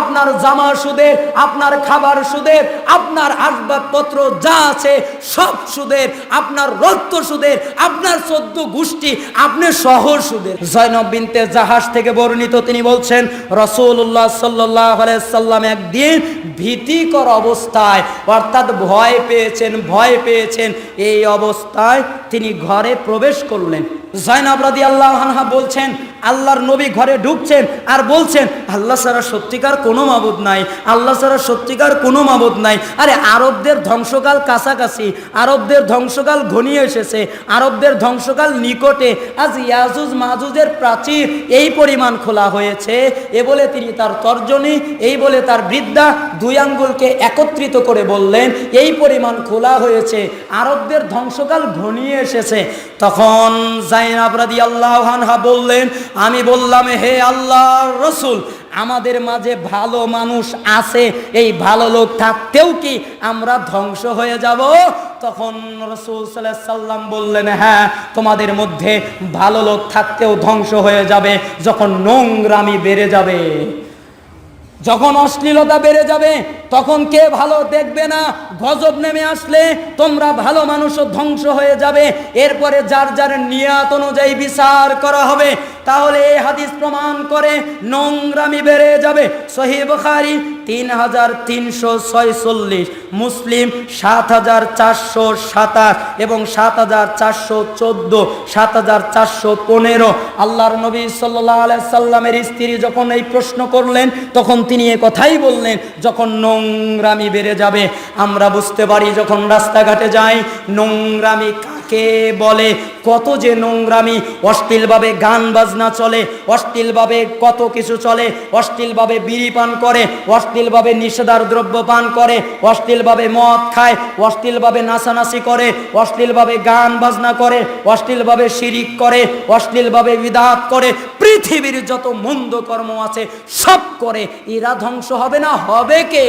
আপনার জামা সুদের, আপনার খাবার সুদের, আপনার আসবাবপত্র যা আছে সব সুদের, আপনার রক্ত সুদের, আপনার চোদ্দ গোষ্ঠী, আপনি সহ সুদের। জয়নব বিনতে জাহাজ থেকে বর্ণিত তিনি বলছেন রসুল্লাহ সাল্লাহ সাল্লাম একদিন ভীতিকর অবস্থায়, অর্থাৎ ভয় পেয়েছেন ভয় পেয়েছেন, এই অবস্থায় তিনি ঘরে প্রবেশ করলেন। জয়নাব আল্লাহ বলছেন আল্লাহর নবী ঘরে ঢুকছেন আর বলছেন, আল্লাহ ছাড়া সত্যিকার কোনো মাবুদ নাই, আল্লাহ ছাড়া সত্যিকার কোনো মাবুদ নাই। আরে আরবদের ধ্বংসকাল কাছাকাছি, আরবদের ধ্বংসকাল ঘনিয়ে এসেছে, আরবদের ধ্বংসকাল নিকটে আজ ইয়াজুজ মাজুজের প্রাচীর এই পরিমাণ খোলা হয়েছে। এ বলে তিনি তার তর্জনী, এই বলে তার বৃদ্ধা দুই আঙ্গুলকে একত্রিত করে বললেন, এই পরিমাণ খোলা হয়েছে, আরবদের ধ্বংসকাল ঘনিয়ে এসেছে। তখন জাইনাব রাদি আল্লাহ আনহা বললেন আমি বললাম, হে আল্লাহ রসুল, আমাদের মাঝে ভালো মানুষ আছে, এই ভালো লোক থাকতেও কি আমরা ধ্বংস হয়ে যাব? তখন রসুল সাল্লাম বললেন হ্যাঁ তোমাদের মধ্যে ভালো লোক থাকতেও ধ্বংস হয়ে যাবে যখন নোংরামি বেড়ে যাবে। যখন অশ্লীলতা বেড়ে যাবে, তখন কে ভালো দেখবে না? গজব নেমে আসলে তোমরা ভালো মানুষও ধ্বংস হয়ে যাবে। এরপরে যার যার নিয়াত অনুযায়ী বিচার করা হবে। তাহলে এই হাদিস প্রমাণ করে নোংরামি বেড়ে যাবে। সহি বুখারী তিন হাজার তিনশো ছয়চল্লিশ, মুসলিম সাত হাজার চারশো সাতাশ এবং সাত হাজার চারশো চোদ্দ, সাত হাজার চারশো পনেরো। আল্লাহর নবী সাল্লাহ সাল্লামের স্ত্রী যখন এই প্রশ্ন করলেন, তখন তিনি এ কথাই বললেন, যখন নোংরামি বেড়ে যাবে, আমরা বুঝতে পারি যখন রাস্তাঘাটে যাই, নোংরামি কাকে বলে, কত যে নোংরামি, অশ্লীলভাবে গান বাজনা চলে, অশ্লীলভাবে কত কিছু চলে, অশ্লীলভাবে বিড়ি পান করে, অশ্লীলভাবে নিষেধার দ্রব্য পান করে, অশ্লীলভাবে মদ খায়, অশ্লীলভাবে নাচানাচি করে, অশ্লীলভাবে গান বাজনা করে, অশ্লীলভাবে শিরিক করে, অশ্লীলভাবে বিদাত করে, পৃথিবীর যত মন্দ কর্ম আছে সব করে, এরা ধ্বংস হবে না, হবে কে?